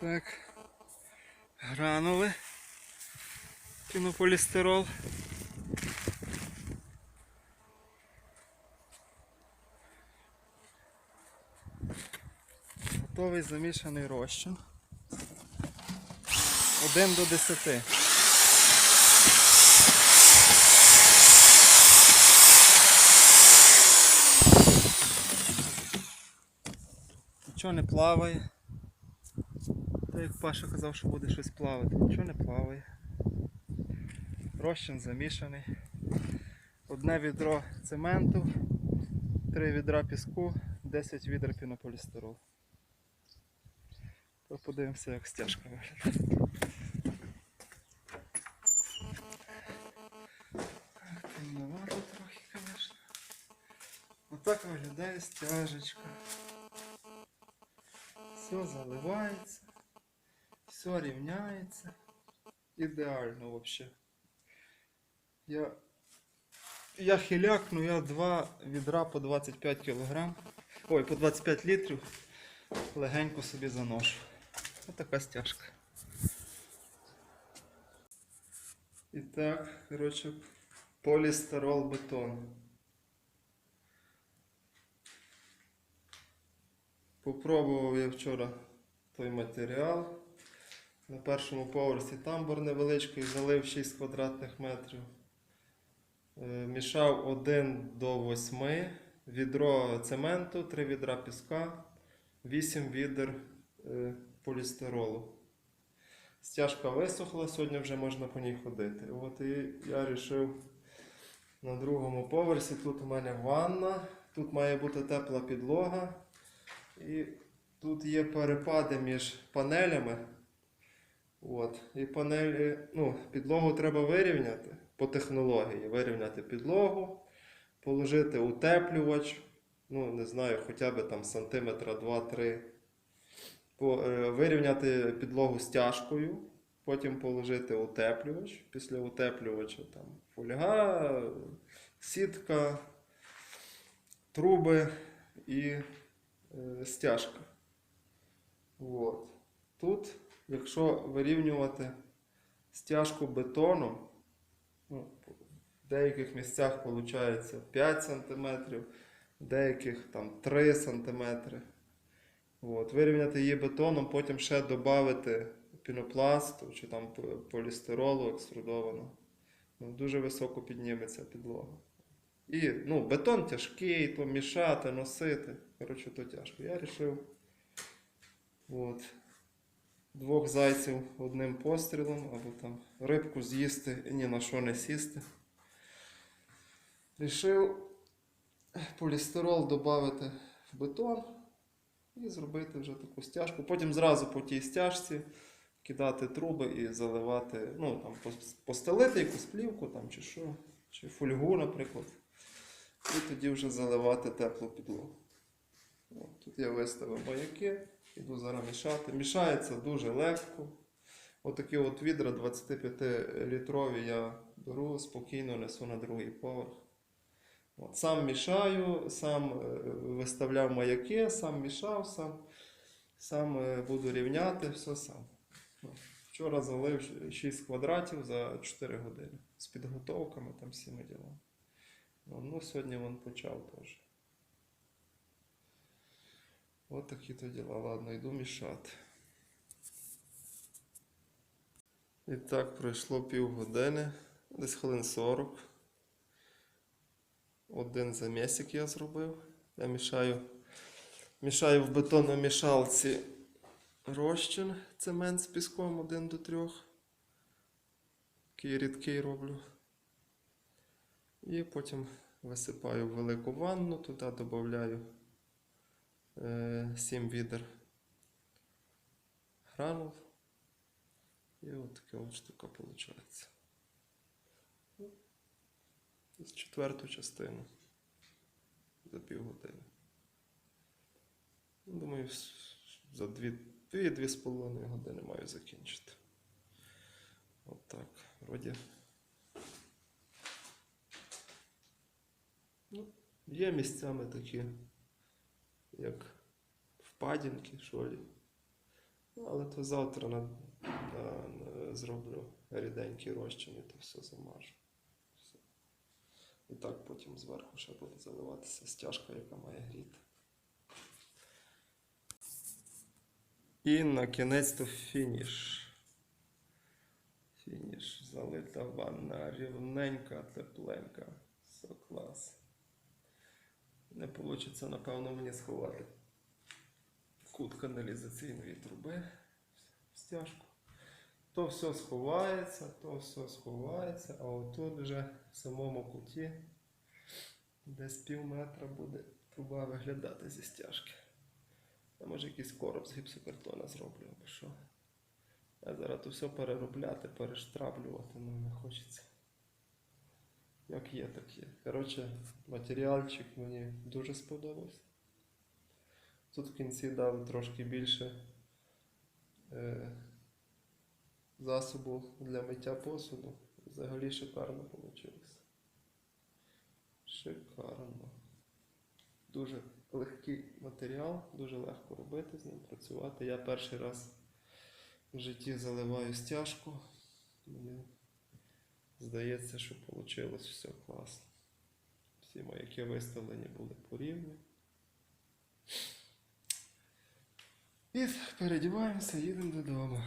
Так. Гранули. Пінополістирол. Готовий замішаний розчин. 1 до 10. Нічого не плаває. Як Паша казав, що буде щось плавати, нічого не плаває. Розчин замішаний. Одне відро цементу, три відра піску, 10 відер пінополістиролу. То Подивимося, як стяжка виглядає. Темновато. Отак виглядає стяжечка. Все заливається, все рівняється. Ідеально взагалі. Я, я хиляк, ну я два відра по 25 кг. Ой, по 25 літрів легенько собі заношу. Ось така стяжка. І так, коротше, полістирол бетон. Попробував я вчора той матеріал. На першому поверсі тамбур невеличкий, залив 6 квадратних метрів. Е, Мішав 1 до 8, відро цементу, 3 відра піска, 8 відер е, полістиролу. Стяжка висохла, сьогодні вже можна по ній ходити. От і я вирішив на другому поверсі. Тут у мене ванна, тут має бути тепла підлога. І тут є перепади між панелями. От. І панелі, ну, підлогу треба вирівняти по технології. Вирівняти підлогу, положити утеплювач, ну, не знаю, хоча б там сантиметра 2-3. Е, вирівняти підлогу стяжкою, потім положити утеплювач. Після утеплювача там фольга, сітка, труби і е, стяжка. От. Тут, якщо вирівнювати стяжку бетоном, ну, в деяких місцях виходить 5 см, в деяких там 3 см. От. Вирівняти її бетоном, потім ще додати пінопласту чи там полістиролу екструдованого. Ну, дуже високо підніметься підлога. І ну, бетон тяжкий, то мішати, носити. Коротше, то тяжко. Я вирішив двох зайців одним пострілом, або там рибку з'їсти і ні на що не сісти. Рішив полістирол додати в бетон і зробити вже таку стяжку. Потім зразу по тій стяжці кидати труби і заливати, ну там постелити якусь плівку там, чи що, чи фольгу, наприклад. І тоді вже заливати теплу підлогу. Тут я виставив маяки, іду зараз мішати. Мішається дуже легко. Отакі от відра 25-літрові я беру, спокійно несу на другий поверх. От, сам мішаю, сам е, виставляв маяки, сам мішав, сам, сам е, буду рівняти, все сам. Ну, Вчора залив 6 квадратів за 4 години з підготовками, там всіми ділами. Ну, ну, сьогодні він почав теж. От такі то діла. Ладно, йду мішати. І так, пройшло півгодини, десь хвилин 40. Один замісик я зробив. Я мішаю, мішаю в бетономішалці розчин, цемент з піском 1 до 3. Такий рідкий роблю. І потім висипаю в велику ванну, туди додаю 7 відер гранул. І от така от штука виходить. З четверту частину за півгодини. Ну, Думаю, за 2-2,5 години маю закінчити. От так. Вроді. Ну, є місцями такі, як впадінки, що лі. Ну, але то завтра на, на, на- зроблю ріденький розчин і то все замажу. Все. І так потім зверху ще буде заливатися стяжка, яка має гріти. І на кінець то фініш. Фініш. Залита ванна рівненька, тепленька. Все клас. Не вийде, напевно, мені сховати кут каналізаційної труби стяжку. То все сховається, то все сховається, а отут вже в самому куті десь пів метра буде труба виглядати зі стяжки. А може якийсь короб з гіпсокартона зроблю або що. А зараз то все переробляти, перештраблювати, ну не хочеться. Як є, так є. Коротше, матеріальчик мені дуже сподобався. Тут в кінці дав трошки більше е, засобу для миття посуду. Взагалі шикарно вийшло. Шикарно. Дуже легкий матеріал, дуже легко робити з ним, працювати. Я перший раз в житті заливаю стяжку. Здається, що вийшло все класно. Всі маяки виставлені були по рівню. І передіваємося, їдемо додому.